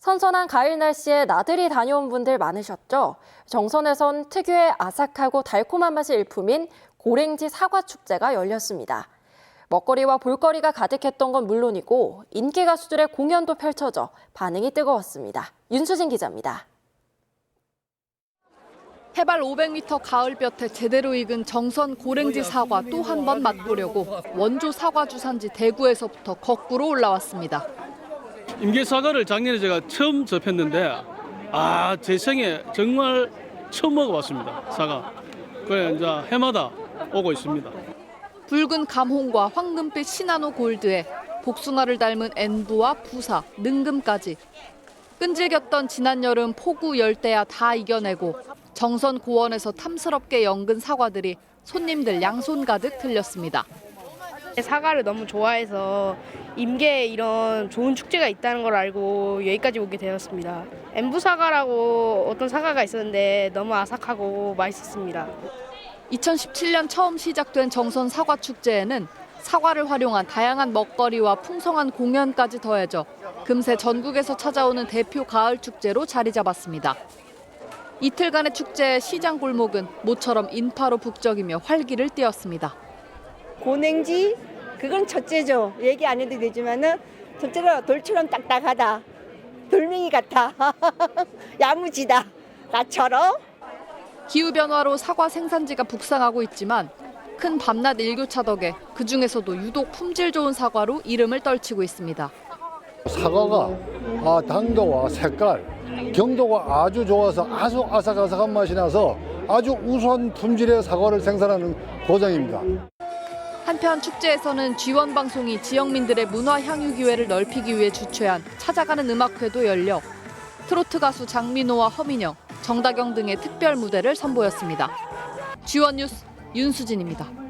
선선한 가을 날씨에 나들이 다녀온 분들 많으셨죠? 정선에선 특유의 아삭하고 달콤한 맛이 일품인 고랭지 사과 축제가 열렸습니다. 먹거리와 볼거리가 가득했던 건 물론이고 인기 가수들의 공연도 펼쳐져 반응이 뜨거웠습니다. 윤수진 기자입니다. 해발 500m 가을볕에 제대로 익은 정선 고랭지 사과 또 한 번 맛보려고 원조 사과 주산지 대구에서부터 거꾸로 올라왔습니다. 임계 사과를 작년에 제가 처음 접했는데 아 제 생에 정말 처음 먹어봤습니다 사과. 그래 이제 해마다 오고 있습니다. 붉은 감홍과 황금빛 시나노 골드에 복숭아를 닮은 엔부와 부사, 능금까지 끈질겼던 지난 여름 폭우 열대야 다 이겨내고 정선 고원에서 탐스럽게 연근 사과들이 손님들 양손 가득 들렸습니다. 사과를 너무 좋아해서 임계에 이런 좋은 축제가 있다는 걸 알고 여기까지 오게 되었습니다. 엠부 사과라고 어떤 사과가 있었는데 너무 아삭하고 맛있었습니다. 2017년 처음 시작된 정선 사과 축제에는 사과를 활용한 다양한 먹거리와 풍성한 공연까지 더해져 금세 전국에서 찾아오는 대표 가을 축제로 자리 잡았습니다. 이틀간의 축제의 시장 골목은 모처럼 인파로 북적이며 활기를 띠었습니다. 고냉지 그건 첫째죠. 얘기 안 해도 되지만은 첫째로 돌처럼 딱딱하다. 돌멩이 같아. 야무지다. 나처럼. 기후 변화로 사과 생산지가 북상하고 있지만 큰 밤낮 일교차 덕에 그 중에서도 유독 품질 좋은 사과로 이름을 떨치고 있습니다. 사과가 아, 당도와 색깔, 경도가 아주 좋아서 아주 아삭아삭한 맛이 나서 아주 우수한 품질의 사과를 생산하는 고장입니다. 한편 축제에서는 G1 방송이 지역민들의 문화 향유 기회를 넓히기 위해 주최한 찾아가는 음악회도 열려 트로트 가수 장민호와 허민영, 정다경 등의 특별 무대를 선보였습니다. G1 뉴스 윤수진입니다.